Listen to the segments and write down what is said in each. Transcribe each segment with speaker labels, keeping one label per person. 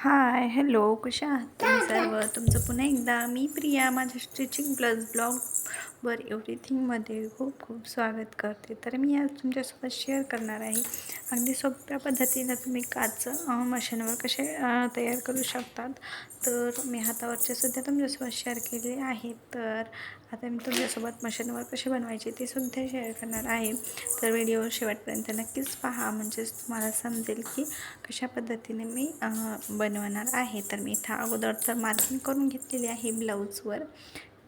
Speaker 1: Hi hello कशा आहात तुम्ही सर्व? तुमचं पुन्हा एकदा मी प्रिया माझ्या स्टिचिंग प्लस वर एव्हरीथिंगमध्ये खूप खूप स्वागत करते. तर मी आज तुमच्यासोबत शेअर करणार आहे. अगदी सोप्या पद्धतीनं तुम्ही काच मशीनवर कसे तयार करू शकतात. तर मी हातावरचे सुद्धा तुमच्यासोबत शेअर केले आहे तर आता मी तुमच्यासोबत मशीनवर कसे बनवायचे ते सुद्धा शेअर करणार आहे. तर व्हिडिओ शेवटपर्यंत नक्कीच पहा. म्हणजेच तुम्हाला समजेल की कशा पद्धतीने मी बनवणार आहे. तर मी इथं अगोदर तर मार्किंग करून घेतलेली आहे ब्लाऊजवर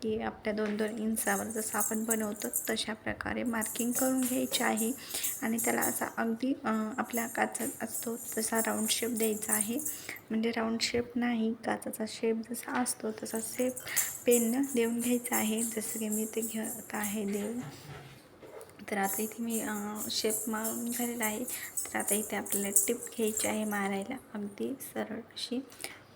Speaker 1: की आपल्या दोन दोन इंचावर जसं आपण बनवतो तशा प्रकारे मार्किंग करून घ्यायची आहे. आणि त्याला असा अगदी आपल्या काचा असतो तसा राऊंड शेप द्यायचा आहे. म्हणजे राऊंड शेप नाही काचाचा शेप जसा असतो तसा शेप पेननं देऊन घ्यायचा आहे. जसं की मी ते घेत आहे देऊन. तर आता इथे मी शेप मारून झालेला आहे. तर आता इथे आपल्याला टिप घ्यायची आहे मारायला. अगदी सरळ अशी.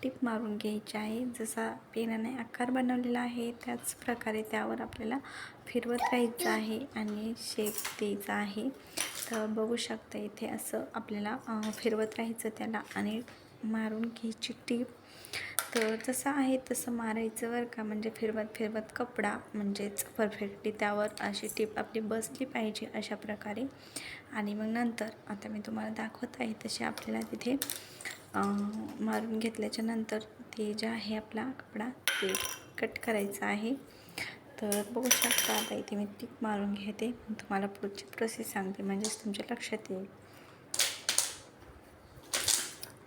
Speaker 1: टिप मारून घ्यायची आहे. जसा पेनाने आकार बनवलेला आहे त्याच प्रकारे त्यावर आपल्याला फिरवत राहायचं आहे आणि शेप द्यायचा आहे. तर बघू शकता इथे असं आपल्याला फिरवत राहायचं त्याला आणि मारून घ्यायची टीप. तर जसं आहे तसं मारायचं बरं का म्हणजे फिरवत फिरवत कपडा म्हणजेच परफेक्टली त्यावर अशी टीप आपली बसली पाहिजे अशा प्रकारे. आणि मग नंतर आता मी तुम्हाला दाखवत आहे तसे आपल्याला तिथे मारून घेतल्याच्या नंतर ते जे आहे आपला कपडा ते कट करायचा आहे. तर बघू शकता आता इथे मी टीप मारून घेते. तुम्हाला पुढची प्रोसेस सांगते. म्हणजेच तुमच्या लक्षात येईल.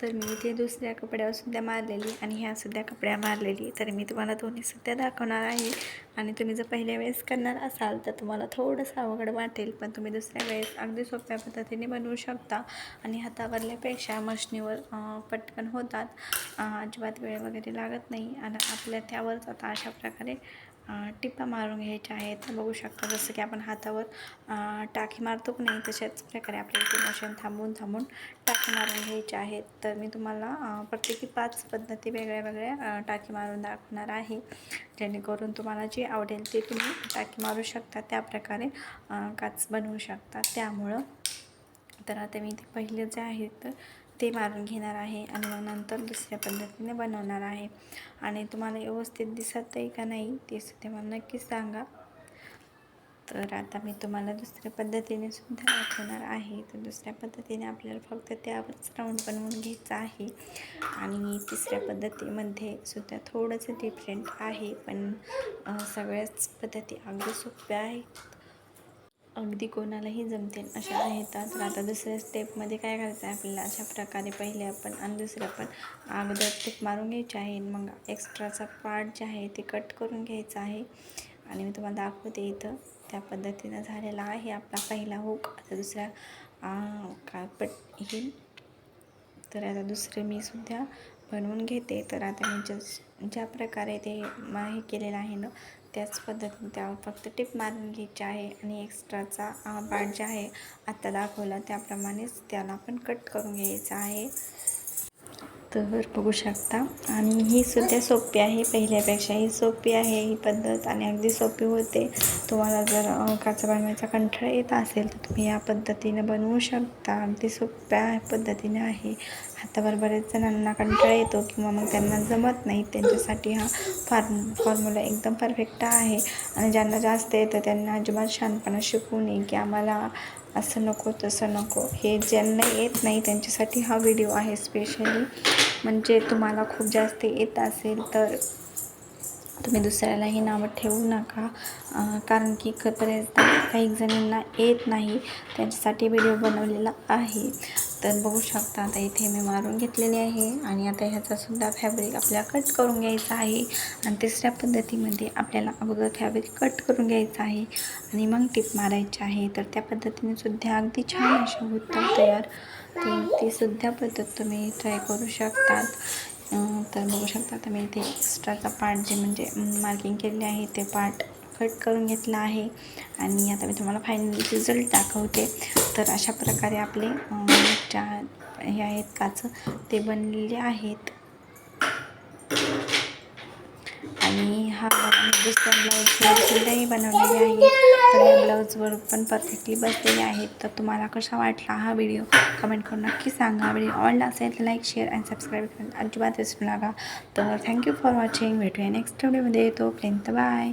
Speaker 1: तर मी इथे दुसऱ्या कपड्यावर सुद्धा मारलेली आणि ह्या सुद्धा कपड्या मारलेली तर मी तुम्हाला दोन्ही सुद्धा दाखवणार आहे. आणि तुम्ही जर पहिल्या वेळेस करणार असाल तर तुम्हाला थोडंसं अवघड वाटेल पण तुम्ही दुसऱ्या वेळेस अगदी सोप्या पद्धतीने बनवू शकता. आणि हातावरल्यापेक्षा मशनीवर पटकन होतात. अजिबात वेळ वगैरे लागत नाही. आणि आपल्या त्यावरच आता अशा प्रकारे टिपा मारून घ्यायच्या आहेत. तर बघू शकता जसं की आपण हातावर टाकी मारतो की नाही तशाच प्रकारे आपल्या इथे मशीन थांबून थांबून टाकी मारून घ्यायचे आहेत. तर मी तुम्हाला प्रत्येकी पाच पद्धती वेगळ्या वेगळ्या टाकी मारून दाखवणार आहे. जेणेकरून तुम्हाला जी आवडेल ती तुम्ही टाकी मारू शकता. त्या प्रकारे काच बनवू शकता. त्यामुळं तर आता मी ते पहिले जे आहे तर ते मारून घेणार आहे आणि मग नंतर दुसऱ्या पद्धतीने बनवणार आहे. आणि तुम्हाला व्यवस्थित दिसत आहे का नाही ते सुद्धा मला नक्कीच सांगा. तर आता मी तुम्हाला दुसऱ्या पद्धतीने सुद्धा दाखवणार आहे. तर दुसऱ्या पद्धतीने आपल्याला फक्त त्यावरच राऊंड बनवून घ्यायचं आहे. आणि तिसऱ्या पद्धतीमध्ये सुद्धा थोडंसं डिफरंट आहे पण सगळ्याच पद्धती अगदी सोप्या आहेत. अगदी कोणालाही जमतील अशा आहेत. तर आता दुसऱ्या स्टेपमध्ये काय करायचं आहे आपल्याला? अशा प्रकारे पहिले आपण आणि दुसऱ्या पण अगोदर टिप मारून घ्यायचे आहे. मग एक्स्ट्राचा पार्ट जे आहे ते कट करून घ्यायचा आहे. आणि मी तुम्हाला दाखवते इथं. त्या पद्धतीनं झालेला आहे आपला पहिला हुक आता दुसऱ्या काय पट येईल. तर आता दुसरं मी सुद्धा बनवून घेते. तर आता मी जस ज्या प्रकारे ते हे केलेलं आहे ना त्याच पद्धतीने त्यावर फक्त टिप मारून घ्यायची आहे आणि एक्स्ट्राचा पार्ट जे आहे आत्ता दाखवला त्याप्रमाणेच त्याला पण कट करून घ्यायचं आहे. तर बघू शकता. आणि ही सुद्धा सोपी आहे. पहिल्यापेक्षा ही सोपी आहे. ही पद्धत आणि अगदी सोपी होते. तुम्हाला जर काचा बनवायचा कंठाळा येत असेल तर तुम्ही या पद्धतीनं बनवू शकता. अगदी सोप्या पद्धतीने आहे. हातावर बऱ्याच जणांना कंटाळा येतो किंवा मग त्यांना जमत नाही. त्यांच्यासाठी हा फार फॉर्म्युला एकदम परफेक्ट आहे. आणि ज्यांना जास्त येतं त्यांना अजिबात शांतपणा शिकवू नये की आम्हाला असं नको तसं नको. हे ज्यांना येत नाही त्यांच्यासाठी हा व्हिडिओ आहे स्पेशली म्हणजे तुम्हाला खूप जास्त येत असेल तर तुम्ही दुसऱ्यालाही नावं ठेवू नका. कारण की क- बरेचदा काही जणींना येत नाही. त्यांच्यासाठी व्हिडिओ बनवलेला आहे. तर बघू शकता आता इथे मी मारून घेतलेली आहे. आणि आता ह्याचासुद्धा फॅब्रिक आपल्याला कट करून घ्यायचा आहे. आणि तिसऱ्या पद्धतीमध्ये आपल्याला अगोदर फॅब्रिक कट करून घ्यायचं आहे. आणि मग टिप मारायची आहे. तर त्या पद्धतीने सुद्धा अगदी छान असे होतात तयार. तर ती सुद्धा पद्धत तुम्ही ट्राय करू शकतात. तर बघू शकता आता मी इथे एक्स्ट्राचा पार्ट जे म्हणजे मार्किंग केलेले आहे ते पार्ट कट करून घेतला आहे. आणि आता मी तुम्हाला फायनल रिझल्ट दाखवते. तर अशा प्रकारे आपले ज्या हे आहेत काचं ते बनलेले आहेत. दुसऱ्या ब्लाऊजवर सुद्धाही बनवलेली आहे. तर या ब्लाऊजवर पण परफेक्टली बसलेले आहेत. तर तुम्हाला कसा वाटला हा व्हिडिओ कमेंट करून नक्की सांगा. व्हिडिओ आवडला असेल तर लाईक शेअर आणि सबस्क्राईब करून अजिबात विसरू नका. तर थँक्यू फॉर वॉचिंग भेटूया नेक्स्ट व्हिडिओमध्ये तर बाय